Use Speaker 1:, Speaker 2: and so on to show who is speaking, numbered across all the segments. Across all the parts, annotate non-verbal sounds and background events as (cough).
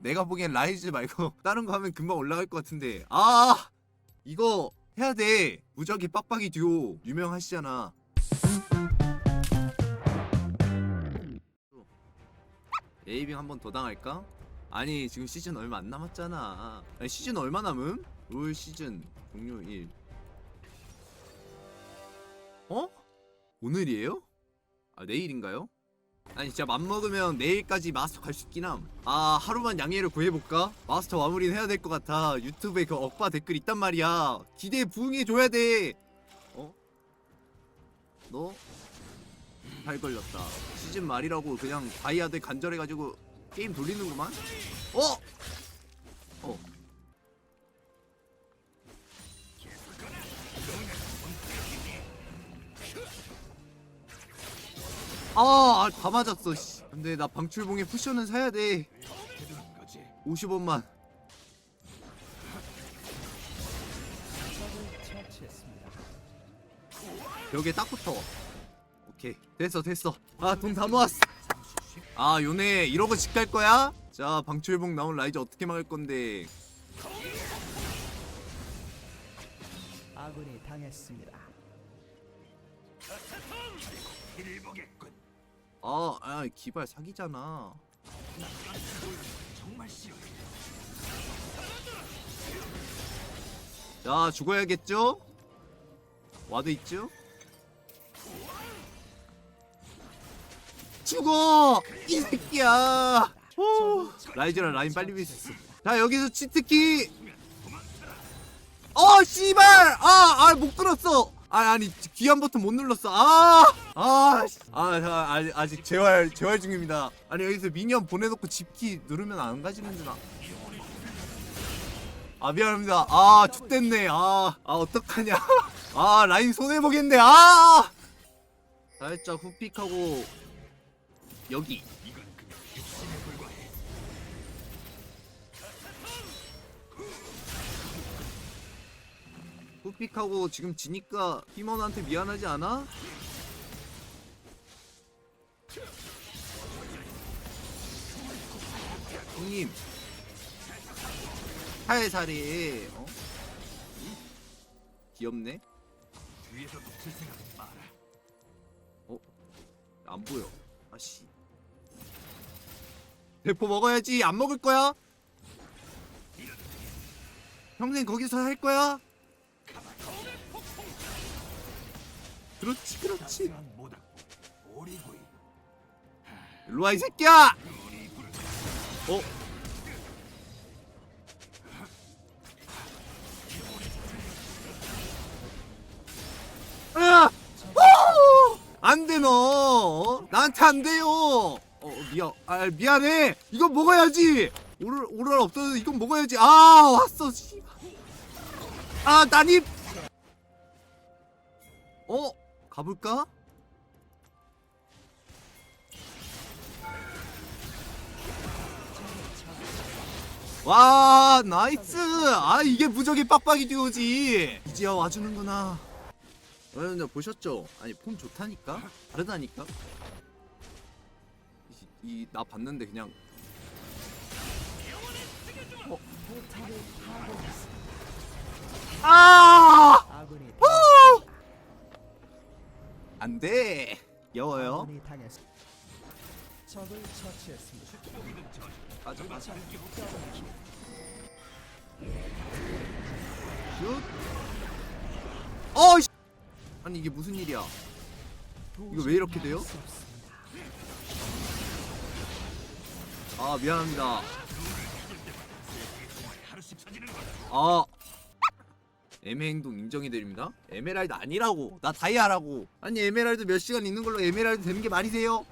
Speaker 1: 내가 보기엔 라이즈 말고 (laughs) 다른 거 하면 금방 올라갈 것 같은데 아 이거 해야 돼 무적이 빡빡이 듀오 유명하시잖아 에이빙 한 번 더 당할까? 아니 지금 시즌 얼마 안 남았잖아 아니 시즌 얼마 남음? 올 시즌 종료 1 어? 오늘이에요? 아 내일인가요? 아니 진짜 맘먹으면 내일까지 마스터 갈 수 있긴 함 아 하루만 양해를 구해볼까? 마스터 마무리는 해야 될 것 같아 유튜브에 그 억바 댓글 있단 말이야 기대에 부응해줘야 돼 어? 너? 잘 걸렸다 시즌 말이라고 그냥 다이아들 간절해가지고 게임 돌리는구만? 어? 어 아, 아, 다 맞았어. 씨. 근데 나 방출봉에 쿠션은 사야 돼. 50원만. 벽에 딱 붙어. 오케이. 됐어, 됐어. 아, 돈 다 모았어. 아, 요네 이러고 집 갈 거야? 자, 방출봉 나온 라이즈 어떻게 막을 건데?
Speaker 2: 아군이 당했습니다.
Speaker 1: 아, 아, 기발 사기잖아. 자, 죽어야겠죠? 와드 있죠? 죽어! 이 새끼야! 오, 라이즈랑 라인 빨리 밀 수 있어. 자, 여기서 치트키! 어, 씨발! 아, 아, 못 끌었어! 아, 아니, 귀한 버튼 못 눌렀어. 아! 아, 씨. 아, 자, 아직, 아직 재활, 재활 중입니다. 아니, 여기서 미니언 보내놓고 집키 누르면 안 가지는구나. 아, 미안합니다. 아, 죽됐네. 아, 아, 어떡하냐. 아, 라인 손해 보겠네. 아! 살짝 후픽하고, 여기. 후픽하고 지금 지니까 팀원한테 미안하지 않아? 형님. 살살이 어? 귀엽네. 어? 안 보여. 아씨. 대포 먹어야지. 안 먹을 거야? 평생 거기서 할 거야? 그렇지 그렇지. 일로와 이 새끼야! 어? 아! 오! 안돼 너. 어? 나한테 안 돼요. 어 미안. 아 미안해. 이건 먹어야지. 오를 오를 없어도 이건 먹어야지. 아 왔어 씨발 아 난입. 어 가볼까? 와 나이스. 아 이게 무적이 빡빡이 듀오지. 이제야 와주는구나 여러분들 보셨죠? 아니 폼 좋다니까 다르다니까 이 나 봤는데 그냥 어? 아 후!
Speaker 2: 당했습니다.
Speaker 1: 안돼 여워요. 가자 가자 슛 어! 씨. 아니 이게 무슨 일이야 이거 왜 이렇게 돼요? 아 미안합니다 아 애매 행동 인정해드립니다 에메랄드 아니라고 나 다이아라고 아니 에메랄드 몇 시간 있는 걸로 에메랄드 되는 게 말이 돼요?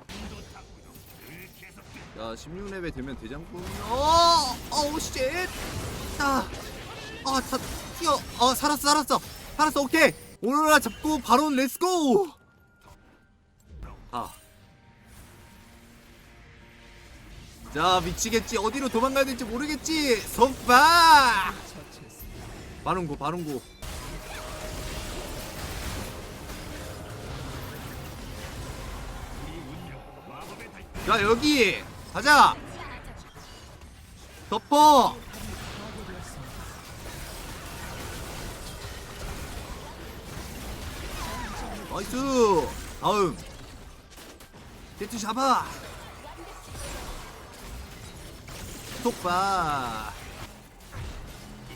Speaker 1: 자 16레벨 되면 대장군 어! 어우 쉣! 아! 아다 튀어 어 살았어 살았어 살았어 오케이 오로라 잡고 바로 렛츠고! 아. 자 미치겠지. 어디로 도망가야 될지 모르겠지. 속박. 바른고 바른고 자 여기! 가자! 덮어 나이스. 다음. 제트 잡아 속봐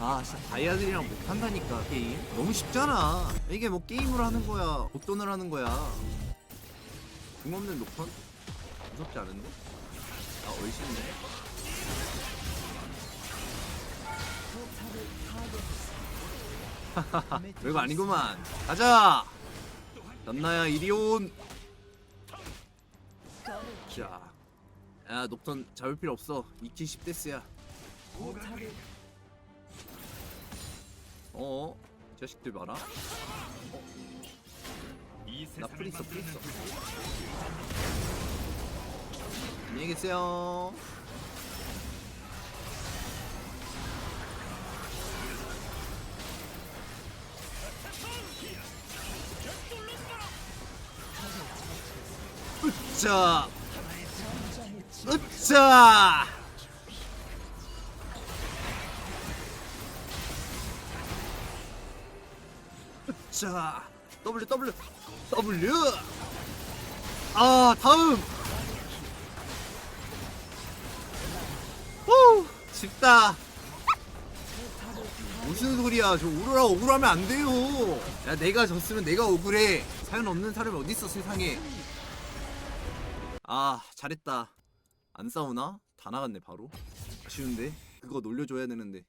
Speaker 1: 아 진짜 다이아들이랑 못한다니까 게임. 너무 쉽잖아. 이게 뭐 게임으로 하는 거야. 복돈을 하는 거야. 궁 없는 녹턴? 무섭지 않은데? 아
Speaker 2: 파괴했습니다. (laughs)
Speaker 1: 별거 아니구만. 가자 남나야 이리온. 자, 야 녹턴 잡을 필요 없어. 2키 10데스야.
Speaker 2: 포탑을
Speaker 1: 어? 이 자식들 봐라. 나 프리스 프리스. 안녕히 계세요 으짜 으짜 으짜 W W W. 아 다음. 후 쉽다. 무슨 소리야? 저 우르라 억울하면 안 돼요. 야 내가 졌으면 내가 억울해. 사연 없는 사람이 어딨어 세상에 아 잘했다. 안 싸우나? 다 나갔네 바로. 아쉬운데? 그거 놀려줘야 되는데